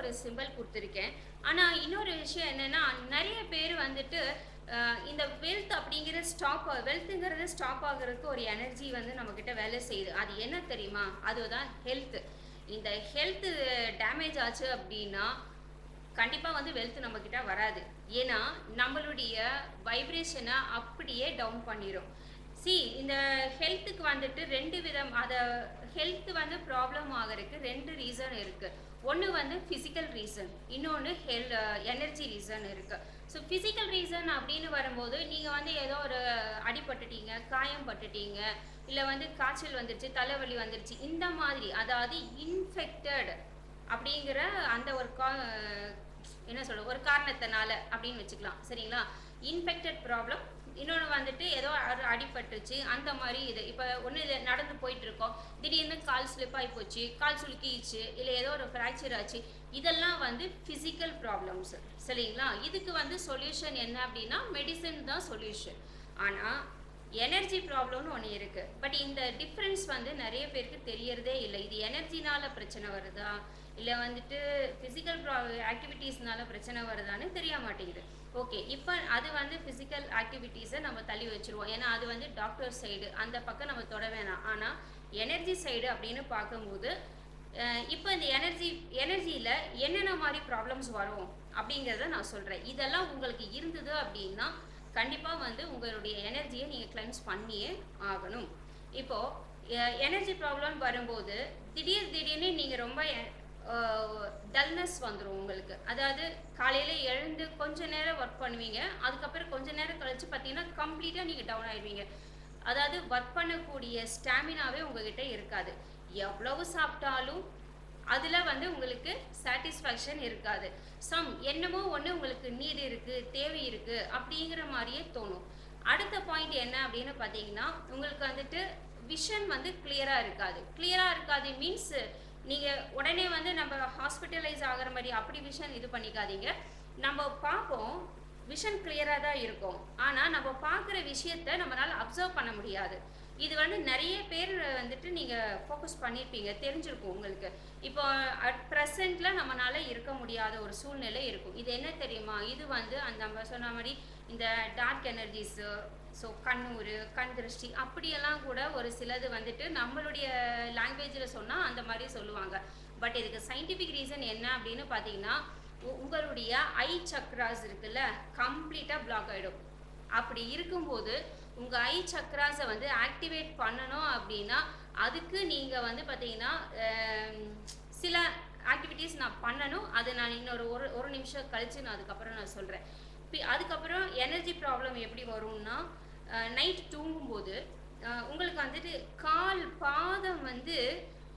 ஒரு சிம்பல் கொடுத்துருக்கேன். ஆனால் இன்னொரு விஷயம் என்னென்னா நிறைய பேர் வந்துட்டு இந்த வெல்த் அப்படிங்கிறது ஸ்டாப் வெல்த்துங்கிறது ஸ்டாப் ஆகுறதுக்கு ஒரு எனர்ஜி வந்து நம்மக்கிட்ட வேலை செய்யுது. அது என்ன தெரியுமா? அதுதான் ஹெல்த்து இந்த ஹெல்த்து டேமேஜ் ஆச்சு அப்படின்னா கண்டிப்பாக வந்து வெல்த் நம்மக்கிட்ட வராது. ஏன்னா நம்மளுடைய வைப்ரேஷனை அப்படியே டவுன் பண்ணிடும் சி இந்த ஹெல்த்துக்கு வந்துட்டு ரெண்டு விதம் அதை ஹெல்த் வந்து ப்ராப்ளம் ஆகிறதுக்கு ரெண்டு ரீசன் இருக்குது ஒன்று வந்து ஃபிசிக்கல் ரீசன் இன்னொன்று ஹெல் எனர்ஜி ரீசன் இருக்குது ஸோ ஃபிசிக்கல் ரீசன் அப்படின்னு வரும்போது நீங்கள் வந்து ஏதோ ஒரு அடிபட்டுட்டீங்க காயம் பட்டுட்டீங்க இல்லை வந்து காய்ச்சல் வந்துருச்சு தலைவலி வந்துருச்சு இந்த மாதிரி அதாவது இன்ஃபெக்டட் அப்படிங்கிற அந்த ஒரு கா என்ன சொல்ல ஒரு காரணத்தினால அப்படின்னு வச்சுக்கலாம். சரிங்களா? இன்ஃபெக்டட் ப்ராப்ளம் இன்னொன்று வந்துட்டு ஏதோ ஒரு அடிபட்டுருச்சு அந்த மாதிரி இது. இப்போ ஒன்று இது நடந்து போயிட்டு இருக்கோம் திடீர்னு கால் ஸ்லிப் ஆகி போச்சு கால் சுலுக்கிச்சு இல்லை ஏதோ ஒரு ஃப்ராக்சர் ஆச்சு இதெல்லாம் வந்து ஃபிசிக்கல் ப்ராப்ளம்ஸ் சரிங்களா? இதுக்கு வந்து சொல்யூஷன் என்ன அப்படின்னா மெடிசன் தான் சொல்யூஷன் ஆனால் எனர்ஜி ப்ராப்ளம்னு ஒன்று இருக்குது பட் இந்த டிஃப்ரென்ஸ் வந்து நிறைய பேருக்கு தெரியறதே இல்லை. இது எனர்ஜினால் பிரச்சனை வருதா? இல்லை வந்துட்டு ஃபிசிக்கல் ப்ரா ஆக்டிவிட்டீஸ்னால பிரச்சனை வருதான்னு தெரிய மாட்டேங்குது. ஓகே இப்போ அது வந்து ஃபிசிக்கல் ஆக்டிவிட்டீஸை நம்ம தள்ளி வச்சுருவோம். ஏன்னா அது வந்து டாக்டர் சைடு அந்த பக்கம் நம்ம தொட வேணாம். ஆனால் எனர்ஜி சைடு அப்படின்னு பார்க்கும்போது இப்போ இந்த எனர்ஜி எனர்ஜியில் என்னென்ன மாதிரி ப்ராப்ளம்ஸ் வரும் அப்படிங்கிறத நான் சொல்கிறேன் இதெல்லாம் உங்களுக்கு இருந்தது அப்படின்னா கண்டிப்பாக வந்து உங்களுடைய எனர்ஜியை நீங்கள் கிளென்ஸ் பண்ணியே ஆகணும். இப்போது எனர்ஜி ப்ராப்ளம் வரும்போது திடீர் திடீர்னு நீங்கள் ரொம்ப டல்னஸ் வந்துடும் உங்களுக்கு. அதாவது காலையில் எழுந்து கொஞ்ச நேரம் ஒர்க் பண்ணுவீங்க. அதுக்கப்புறம் கொஞ்ச நேரம் கழித்து பார்த்தீங்கன்னா கம்ப்ளீட்டாக நீங்கள் டவுன் ஆயிடுவீங்க. அதாவது ஒர்க் பண்ணக்கூடிய ஸ்டாமினாவே உங்ககிட்ட இருக்காது. எவ்வளவு சாப்பிட்டாலும் அதில் வந்து உங்களுக்கு சாட்டிஸ்ஃபேக்ஷன் இருக்காது. சம் என்னமோ ஒன்று உங்களுக்கு நீடு இருக்குது தேவை இருக்குது அப்படிங்கிற மாதிரியே தோணும். அடுத்த பாயிண்ட் என்ன அப்படின்னு பார்த்தீங்கன்னா உங்களுக்கு வந்துட்டு விஷன் வந்து கிளியராக இருக்காது. கிளியராக இருக்காது மீன்ஸ் நீங்கள் உடனே வந்து நம்ம ஹாஸ்பிட்டலைஸ் ஆகிற மாதிரி அப்படி விஷன் இது பண்ணிக்காதீங்க. நம்ம பார்ப்போம் விஷன் கிளியராக தான் இருக்கும். ஆனால் நம்ம பார்க்குற விஷயத்த நம்மளால் அப்சர்வ் பண்ண முடியாது. இது வந்து நிறைய பேர் வந்துட்டு நீங்கள் ஃபோக்கஸ் பண்ணியிருப்பீங்க தெரிஞ்சிருக்கும் உங்களுக்கு. இப்போ அட் ப்ரெசண்டில் நம்மளால் இருக்க முடியாத ஒரு சூழ்நிலை இருக்கும். இது என்ன தெரியுமா? இது வந்து அந்த நம்ம சொன்ன மாதிரி இந்த டார்க் எனர்ஜிஸு ஸோ கண்ணூர் கண் திருஷ்டி அப்படியெல்லாம் கூட ஒரு சிலது வந்துட்டு நம்மளுடைய லாங்குவேஜில் சொன்னால் அந்த மாதிரி சொல்லுவாங்க. பட் இதுக்கு சயின்டிஃபிக் ரீசன் என்ன அப்படின்னு பார்த்தீங்கன்னா உ- உங்களுடைய ஐ சக்ராஸ் இருக்குல்ல கம்ப்ளீட்டாக பிளாக் ஆகிடும் அப்படி இருக்கும்போது உங்கள் ஐ சக்ராஸை வந்து ஆக்டிவேட் பண்ணணும் அப்படின்னா அதுக்கு நீங்கள் வந்து பார்த்தீங்கன்னா சில ஆக்டிவிட்டீஸ் நான் பண்ணணும். அது நான் இன்னொரு ஒரு ஒரு நிமிஷம் கழித்து நான் அதுக்கப்புறம் நான் சொல்கிறேன் அதுக்கப்புறம் எனர்ஜி ப்ராப்ளம் எப்படி வரும்னா நைட் தூங்கும்போது உங்களுக்கு வந்துட்டு கால் பாதம் வந்து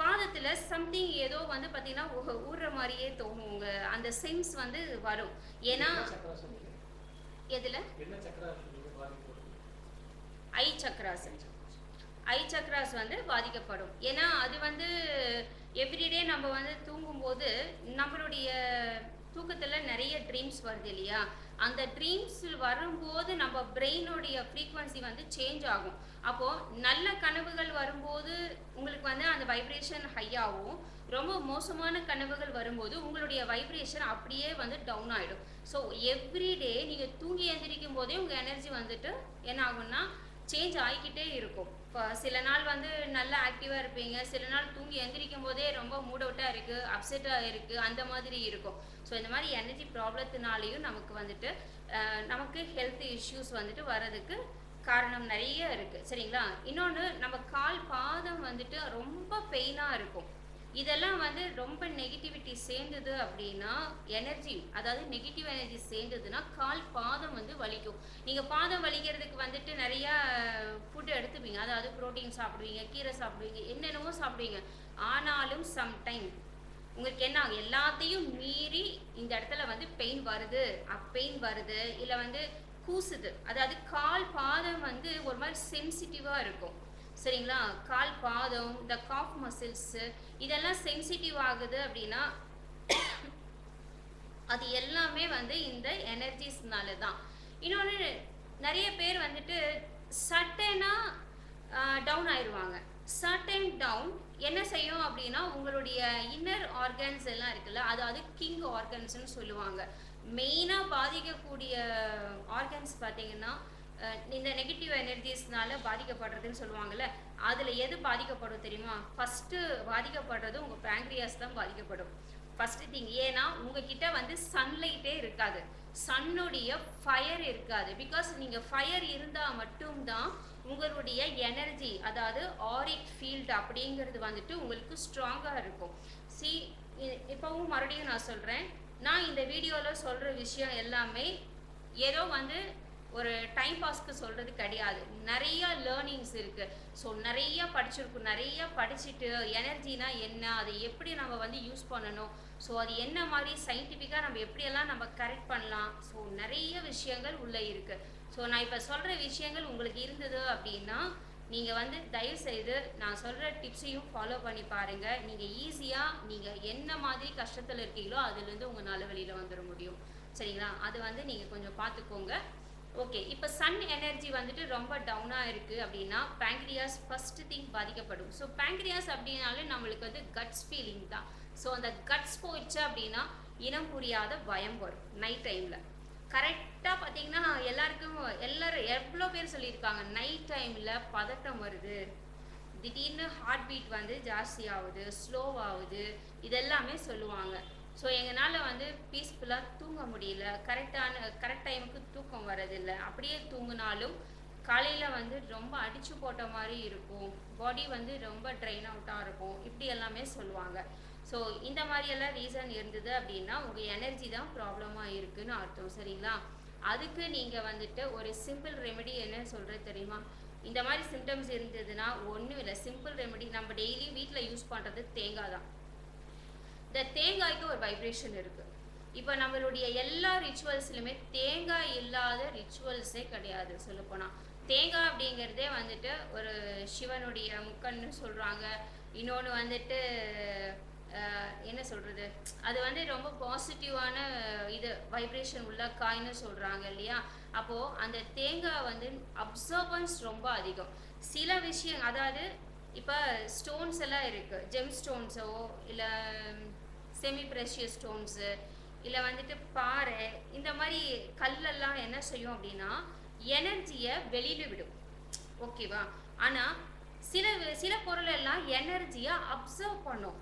பாதத்தில் சம்திங் ஏதோ வந்து பார்த்தீங்கன்னா ஊறுற மாதிரியே தோணும். உங்க அந்த சென்ஸ் வந்து வரும். ஏன்னா? எதில்? ஐ சக்ராஸ் ஐ சக்ராஸ் வந்து பாதிக்கப்படும். ஏன்னா அது வந்து எவ்ரிடே நம்ம வந்து தூங்கும்போது நம்மளுடைய தூக்கத்தில் நிறைய ட்ரீம்ஸ் வருது இல்லையா? அந்த ட்ரீம்ஸ் வரும்போது நம்ம பிரெயினுடைய ஃப்ரீக்குவன்சி வந்து சேஞ்ச் ஆகும். அப்போது நல்ல கனவுகள் வரும்போது உங்களுக்கு வந்து அந்த வைப்ரேஷன் ஹையாகவும் ரொம்ப மோசமான கனவுகள் வரும்போது உங்களுடைய வைப்ரேஷன் அப்படியே வந்து டவுன் ஆகிடும் ஸோ எவ்ரிடே நீங்கள் தூங்கி எந்திரிக்கும் போதே உங்கள் எனர்ஜி வந்துட்டு என்ன ஆகும்னா சேஞ்ச் ஆகிக்கிட்டே இருக்கும். இப்போ சில நாள் வந்து நல்லா ஆக்டிவாக இருப்பீங்க. சில நாள் தூங்கி எந்திரிக்கும் போதே ரொம்ப மூட் அவுட்டாக இருக்குது அப்செட்டாக இருக்குது அந்த மாதிரி இருக்கும். ஸோ இந்த மாதிரி எனர்ஜி ப்ராப்ளத்தினாலேயும் நமக்கு வந்துட்டு நமக்கு ஹெல்த் இஷ்யூஸ் வந்துட்டு வர்றதுக்கு காரணம் நிறைய இருக்குது சரிங்களா? இன்னொன்று நம்ம கால் பாதம் வந்துட்டு ரொம்ப பெயினாக இருக்கும். இதெல்லாம் வந்து ரொம்ப நெகட்டிவிட்டி சேர்ந்தது அப்படின்னா எனர்ஜி அதாவது நெகட்டிவ் எனர்ஜி சேர்ந்ததுன்னா கால் பாதம் வந்து வலிக்கும். நீங்கள் பாதம் வலிக்கிறதுக்கு வந்துட்டு நிறையா ஃபுட்டு எடுத்துப்பீங்க. அதாவது புரோட்டீன் சாப்பிடுவீங்க கீரை சாப்பிடுவீங்க என்னென்னமோ சாப்பிடுவீங்க. ஆனாலும் சம்டைம் உங்களுக்கு என்ன ஆகும்? எல்லாத்தையும் மீறி இந்த இடத்துல வந்து பெயின் வருது. பெயின் வருது. இல்லை வந்து கூசுது. அதாவது கால் பாதம் வந்து ஒரு மாதிரி சென்சிட்டிவாக இருக்கும். சரிங்களா? கால் பாதம் இந்த காஃப் மசில்ஸு இதெல்லாம் சென்சிட்டிவ் ஆகுது அப்படின்னா அது எல்லாமே வந்து இந்த எனர்ஜிஸ்னால தான் இன்னொன்று நிறைய பேர் வந்துட்டு சட்டனாக டவுன் ஆயிடுவாங்க சட்டன் டவுன் என்ன செய்யும் அப்படின்னா உங்களுடைய இன்னர் ஆர்கன்ஸ் எல்லாம் இருக்குல்ல அதாவது கிங் ஆர்கன்ஸ்னு சொல்லுவாங்க. மெயினாக பாதிக்கக்கூடிய ஆர்கன்ஸ் பார்த்தீங்கன்னா இந்த நெகட்டிவ் எனர்ஜிஸ்னால பாதிக்கப்படுறதுன்னு சொல்லுவாங்கல்ல அதில் எது பாதிக்கப்படும் தெரியுமா? ஃபஸ்ட்டு பாதிக்கப்படுறது உங்கள் பேங்க்ரியாஸ் தான் பாதிக்கப்படும். ஃபஸ்ட்டு திங் ஏன்னா உங்ககிட்ட வந்து சன்லைட்டே இருக்காது. சன்னுடைய ஃபயர் இருக்காது. பிகாஸ் நீங்கள் ஃபயர் இருந்தால் மட்டும்தான் உங்களுடைய எனர்ஜி அதாவது ஆரிக் ஃபீல்ட் அப்படிங்கிறது வந்துட்டு உங்களுக்கு ஸ்ட்ராங்காக இருக்கும். சி இப்போவும் மறுபடியும் நான் சொல்கிறேன் நான் இந்த வீடியோவில் சொல்கிற விஷயம் எல்லாமே ஏதோ வந்து ஒரு டைம் பாஸ்க்கு சொல்கிறது கிடையாது. நிறைய லேர்னிங்ஸ் இருக்குது ஸோ நிறைய படிச்சிருக்கும். நிறைய படிச்சுட்டு எனர்ஜினா என்ன? அதை எப்படி நம்ம வந்து யூஸ் பண்ணணும்? ஸோ அது என்ன மாதிரி சயின்டிஃபிக்காக நம்ம எப்படியெல்லாம் நம்ம கரெக்ட் பண்ணலாம்? ஸோ நிறைய விஷயங்கள் உள்ளே இருக்குது ஸோ நான் இப்போ சொல்கிற விஷயங்கள் உங்களுக்கு இருந்தது அப்படின்னா நீங்கள் வந்து தயவு செய்து நான் சொல்கிற டிப்ஸையும் ஃபாலோ பண்ணி பாருங்கள் நீங்கள் ஈஸியாக நீங்கள் என்ன மாதிரி கஷ்டத்தில் இருக்கீங்களோ அதுலேருந்து உங்கள் நல்ல வழியில் வந்துட முடியும். சரிங்களா? அது வந்து நீங்கள் கொஞ்சம் பார்த்துக்கோங்க. ஓகே இப்போ சன் எனர்ஜி வந்துட்டு ரொம்ப டவுனாக இருக்குது அப்படின்னா பேங்க்ரியாஸ் ஃபஸ்ட்டு திங் பாதிக்கப்படும். ஸோ பேங்க்ரியாஸ் அப்படின்னாலே நம்மளுக்கு வந்து கட்ஸ் ஃபீலிங் தான். ஸோ அந்த கட்ஸ் போயிடுச்சு அப்படின்னா இனம் புரியாத பயம் வரும் நைட் டைமில் கரெக்டாக பார்த்தீங்கன்னா எல்லாருக்கும் எல்லோரும் எவ்வளோ பேர் சொல்லியிருக்காங்க நைட் டைமில் பதட்டம் வருது. திடீர்னு ஹார்ட் பீட் வந்து ஜாஸ்தி ஆகுது ஸ்லோவாகுது இதெல்லாமே சொல்லுவாங்க. ஸோ எங்களால் வந்து பீஸ்ஃபுல்லாக தூங்க முடியல. கரெக்டான கரெக்ட் டைமுக்கு தூக்கம் வரதில்லை அப்படியே தூங்கினாலும் காலையில் வந்து ரொம்ப அடிச்சு போட்ட மாதிரி இருக்கும். பாடி வந்து ரொம்ப ட்ரைன் அவுட்டாக இருக்கும். இப்படி எல்லாமே சொல்லுவாங்க. ஸோ இந்த மாதிரியெல்லாம் ரீசன் இருந்தது அப்படின்னா உங்கள் எனர்ஜி தான் ப்ராப்ளமாக இருக்குன்னு அர்த்தம். சரிங்களா? அதுக்கு நீங்கள் வந்துட்டு ஒரு சிம்பிள் ரெமெடி என்ன சொல்கிறது தெரியுமா? இந்த மாதிரி சிம்டம்ஸ் இருந்ததுன்னா ஒன்றும் இல்லை. சிம்பிள் ரெமெடி நம்ம டெய்லியும் வீட்டில் யூஸ் பண்ணுறது தேங்காய் தான். இந்த தேங்காய்க்கு ஒரு வைப்ரேஷன் இருக்கு. இப்போ நம்மளுடைய எல்லா ரிச்சுவல்ஸ்லையுமே தேங்காய் இல்லாத ரிச்சுவல்ஸே கிடையாது சொல்லப்போனால் தேங்காய் அப்படிங்கிறதே வந்துட்டு ஒரு சிவனுடைய முக்கன்னு சொல்கிறாங்க இன்னொன்று வந்துட்டு என்ன சொல்கிறது அது வந்து ரொம்ப பாசிட்டிவான இது வைப்ரேஷன் உள்ள காய்னு சொல்கிறாங்க இல்லையா? அப்போது அந்த தேங்காய் வந்து அப்சர்வன்ஸ் ரொம்ப அதிகம். சில விஷயம் அதாவது இப்போ ஸ்டோன்ஸ் எல்லாம் இருக்குது ஜெம் ஸ்டோன்ஸோ இல்லை செமி ப்ரெஷியஸ் ஸ்டோன்ஸு இல்லை வந்துட்டு பாறை இந்த மாதிரி கல்லெல்லாம் என்ன செய்யும் அப்படின்னா எனர்ஜியை வெளியில் விடும். ஓகேவா ஆனால் சில சில பொருள் எல்லாம் எனர்ஜியை அப்சர்வ் பண்ணும்.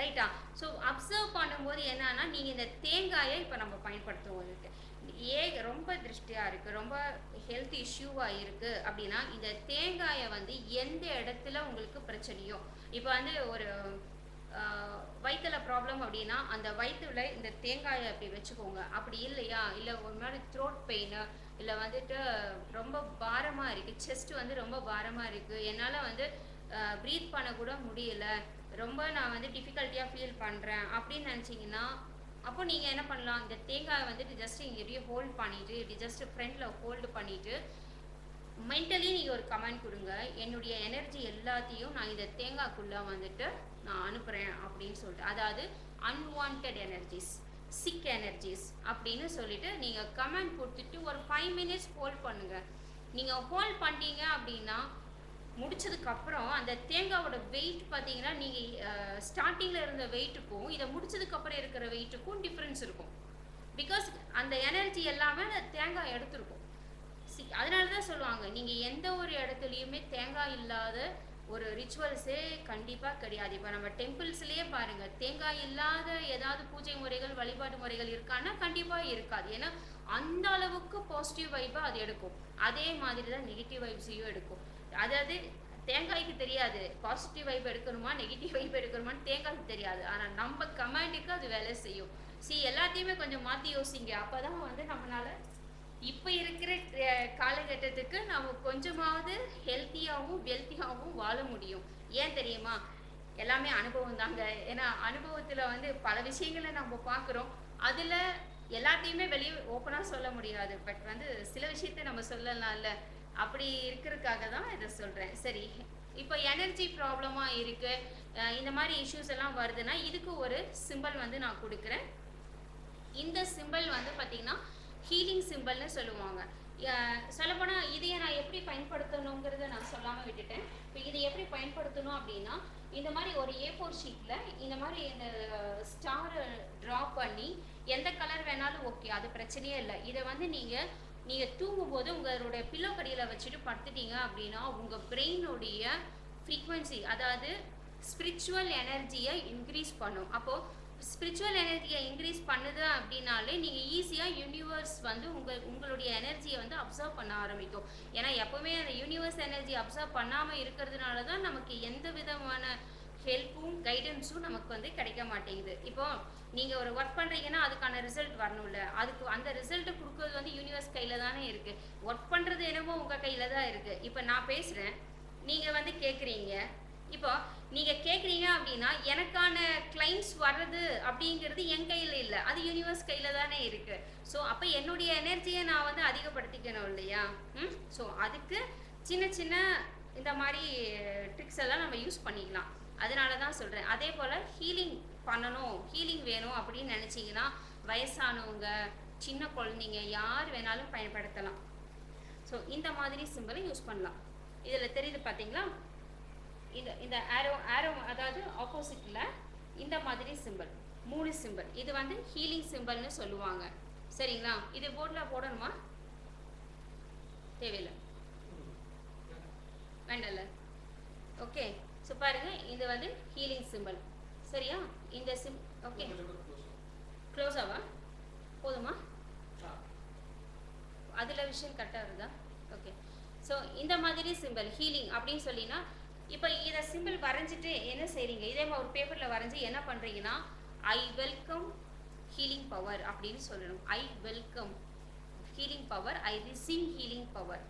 ரைட்டா ஸோ அப்சர்வ் பண்ணும்போது என்னன்னா நீங்கள் இந்த தேங்காயை இப்போ நம்ம பயன்படுத்துவோம் ஏ ரொம்ப திருஷ்டியாக இருக்குது ரொம்ப ஹெல்த் இஷ்யூவாக இருக்குது அப்படின்னா இந்த தேங்காயை வந்து எந்த இடத்துல உங்களுக்கு பிரச்சனையோ இப்போ வந்து ஒரு வயிற்றில் ப்ராப்ளம் அப்படின்னா அந்த வயிற்றுல இந்த தேங்காயை அப்படி வச்சுக்கோங்க. அப்படி இல்லையா? இல்லை ஒரு மாதிரி த்ரோட் பெயின் இல்லை வந்துட்டு ரொம்ப பாரமாக இருக்குது செஸ்ட் வந்து ரொம்ப பாரமாக இருக்குது என்னால் வந்து ப்ரீத் பண்ண கூட முடியல. ரொம்ப நான் வந்து டிஃபிகல்ட்டியாக ஃபீல் பண்ணுறேன் அப்படின்னு நினச்சிங்கன்னா அப்போ நீங்கள் என்ன பண்ணலாம்? இந்த தேங்காயை வந்துட்டு ஜஸ்ட் இங்கே இப்படியே ஹோல்ட் பண்ணிவிட்டு இப்படி ஜஸ்ட் ஃப்ரண்ட்டில் ஹோல்டு பண்ணிவிட்டு மென்டலி நீங்கள் ஒரு கமெண்ட் கொடுங்க. என்னுடைய எனர்ஜி எல்லாத்தையும் நான் இந்த தேங்காய்க்குள்ளே வந்துட்டு நான் அனுப்புகிறேன் அப்படின்னு சொல்லிட்டு அதாவது அன்வான்ட் எனர்ஜிஸ் சிக் எனர்ஜிஸ் அப்படின்னு சொல்லிட்டு நீங்கள் கமெண்ட் கொடுத்துட்டு ஒரு ஃபைவ் மினிட்ஸ் ஹோல்ட் பண்ணுங்கள் நீங்கள் ஹோல்ட் பண்ணீங்க அப்படின்னா முடிச்சதுக்கப்புறம் அந்த தேங்காவோட வெயிட் பார்த்தீங்கன்னா நீங்கள் ஸ்டார்டிங்கில் இருந்த வெயிட்டுக்கும் இதை முடிச்சதுக்கப்புறம் இருக்கிற வெயிட்டுக்கும் டிஃப்ரென்ஸ் இருக்கும். பிகாஸ் அந்த எனர்ஜி எல்லாமே அந்த தேங்காய் எடுத்துருக்கும். சி அதனால தான் சொல்லுவாங்க நீங்கள் எந்த ஒரு இடத்துலையுமே தேங்காய் இல்லாத ஒரு ரிச்சுவல்ஸே கண்டிப்பாக கிடையாது. இப்போ நம்ம டெம்பிள்ஸ்லேயே பாருங்கள் தேங்காய் இல்லாத ஏதாவது பூஜை முறைகள் வழிபாடு முறைகள் இருக்கான்னா கண்டிப்பாக இருக்காது. ஏன்னா அந்த அளவுக்கு பாசிட்டிவ் வைப்பாக அது எடுக்கும். அதே மாதிரி தான் நெகட்டிவ் வைப்ஸையும் எடுக்கும். அதாவது தேங்காய்க்கு தெரியாது பாசிட்டிவ் வைப் எடுக்கணுமா நெகட்டிவ் வைப் எடுக்கணுமான்னு தேங்காய்க்கு தெரியாது. ஆனால் நம்ம கமாண்டுக்கு அது வேலை செய்யும். சி எல்லாத்தையுமே கொஞ்சம் மாற்றி யோசிங்க. அப்போ தான் வந்து நம்மளால இப்போ இருக்கிற காலகட்டத்துக்கு நம்ம கொஞ்சமாவது ஹெல்த்தியாகவும் வெல்த்தியாகவும் வாழ முடியும். ஏன் தெரியுமா? எல்லாமே அனுபவம் தாங்க. ஏன்னா அனுபவத்தில் வந்து பல விஷயங்களை நம்ம பார்க்குறோம் அதில் எல்லாத்தையுமே வெளியே ஓப்பனாக சொல்ல முடியாது. பட் வந்து சில விஷயத்தை நம்ம சொல்லலாம்ல. அப்படி இருக்கிறதுக்காக தான் இதை சொல்கிறேன் சரி. இப்போ எனர்ஜி ப்ராப்ளமாக இருக்குது இந்த மாதிரி இஷ்யூஸ் எல்லாம் வருதுன்னா இதுக்கு ஒரு சிம்பல் வந்து நான் கொடுக்குறேன். இந்த சிம்பல் வந்து பார்த்தீங்கன்னா ஹீலிங் சிம்பல்னு சொல்லுவாங்க. சொல்லப்போனால் இதையை நான் எப்படி பயன்படுத்தணுங்கிறத நான் சொல்லாமல் விட்டுட்டேன். இப்போ இதை எப்படி பயன்படுத்தணும் அப்படின்னா இந்த மாதிரி ஒரு ஏ ஃபோர் ஷீட்டில் இந்த மாதிரி இந்த ஸ்டாரை ட்ரா பண்ணி எந்த கலர் வேணாலும் ஓகே அது பிரச்சனையே இல்லை. இதை வந்து நீங்கள் நீங்கள் தூங்கும்போது உங்களுடைய பில்லோ கடியில் வச்சுட்டு படுத்துட்டீங்க அப்படின்னா உங்கள் பிரெயினுடைய ஃப்ரீக்குவென்சி அதாவது ஸ்பிரிச்சுவல் எனர்ஜியை இன்க்ரீஸ் பண்ணும். அப்போது ஸ்பிரிச்சுவல் எனர்ஜியை இன்க்ரீஸ் பண்ணுது அப்படின்னாலே நீங்கள் ஈஸியாக யூனிவர்ஸ் வந்து உங்கள் உங்களுடைய எனர்ஜியை வந்து அப்சர்வ் பண்ண ஆரம்பிக்கும். ஏன்னா எப்போவுமே அந்த யூனிவர்ஸ் எனர்ஜி அப்சர்வ் பண்ணாமல் இருக்கிறதுனால தான் நமக்கு எந்த விதமான ஹெல்ப்பும் கைடன்ஸும் நமக்கு வந்து கிடைக்க மாட்டேங்குது. இப்போ நீங்கள் ஒரு ஒர்க் பண்ணுறீங்கன்னா அதுக்கான ரிசல்ட் வரணும்ல. அதுக்கு அந்த ரிசல்ட்டை கொடுக்கறது வந்து யூனிவர்ஸ் கையில் தானே இருக்குது ஒர்க் பண்ணுறது என்னமோ உங்கள் கையில் தான் இருக்குது இப்போ நான் பேசுகிறேன் நீங்கள் வந்து கேட்குறீங்க இப்போ நீங்கள் கேட்குறீங்க அப்படின்னா எனக்கான கிளைண்ட்ஸ் வர்றது அப்படிங்கிறது என் கையில் இல்லை. அது யூனிவர்ஸ் கையில் தானே இருக்குது ஸோ அப்போ என்னுடைய எனர்ஜியை நான் வந்து அதிகப்படுத்திக்கணும் இல்லையா? ம்? ஸோ அதுக்கு சின்ன சின்ன இந்த மாதிரி ட்ரிக்ஸ் எல்லாம் நம்ம யூஸ் பண்ணிக்கலாம். அதனால தான் சொல்கிறேன் அதே போல் ஹீலிங் பண்ணணும். ஹீலிங் வேணும் அப்படின்னு நினச்சிங்கன்னா வயசானவங்க சின்ன குழந்தைங்க யார் வேணாலும் பயன்படுத்தலாம். ஸோ இந்த மாதிரி சிம்பிளை யூஸ் பண்ணலாம். இதில் தெரியுது பார்த்தீங்களா? இந்த இந்த ஆரோ ஆரோ அதாவது ஆப்போசிட்டில் இந்த மாதிரி சிம்பிள் மூணு சிம்பிள் இது வந்து ஹீலிங் சிம்பிள்னு சொல்லுவாங்க. சரிங்களா? இது போர்டில் போடணுமா? தேவையில்லை. வேண்டல ஓகே ஸோ பாருங்க. இது வந்து ஹீலிங் சிம்பிள் சரியா? இந்த சிம் ஓகே க்ளோஸ் ஆவா? போதுமா? அதில் விஷயம் கரெக்டாக வருதா? ஓகே ஸோ இந்த மாதிரி சிம்பிள் ஹீலிங் அப்படின்னு சொல்லினா இப்போ இதை சிம்பிள் வரைஞ்சிட்டு என்ன செய்கிறீங்க இதே மாதிரி ஒரு பேப்பரில் வரைஞ்சி என்ன பண்ணுறீங்கன்னா ஐ வெல்கம் ஹீலிங் பவர் அப்படின்னு சொல்லணும். I welcome healing power I receive healing power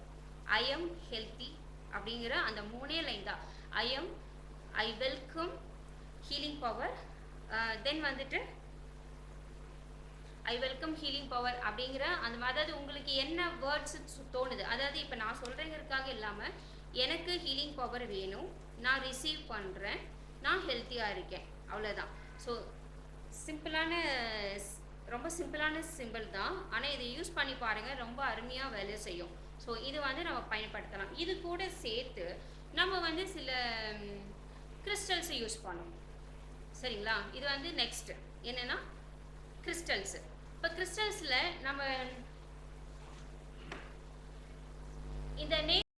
I am healthy அப்படிங்கிற அந்த மூணே லைன் தான். I am I welcome healing power then வந்துட்டு ஐ வெல்கம் ஹீலிங் பவர் அப்படிங்கிற அந்த மாதிரி அதாவது உங்களுக்கு என்ன வேர்ட்ஸ் தோணுது? அதாவது இப்போ நான் சொல்கிறேங்கிறதுக்காக இல்லாமல் எனக்கு ஹீலிங் பவர் வேணும். நான் ரிசீவ் பண்ணுறேன் நான் ஹெல்த்தியாக இருக்கேன். அவ்வளோதான் ஸோ சிம்பிளான ரொம்ப சிம்பிளான சிம்பிள் தான். ஆனால் இதை யூஸ் பண்ணி பாருங்கள் ரொம்ப அருமையாக வேலை செய்யும். ஸோ இது வந்து நம்ம பயன்படுத்தலாம். இது கூட சேர்த்து நம்ம வந்து சில கிறிஸ்டல்ஸை யூஸ் பண்ணுவோம் சரிங்களா? இது வந்து நெக்ஸ்ட்டு என்னன்னா கிறிஸ்டல்ஸு இப்போ கிறிஸ்டல்ஸில் நம்ம இந்த நே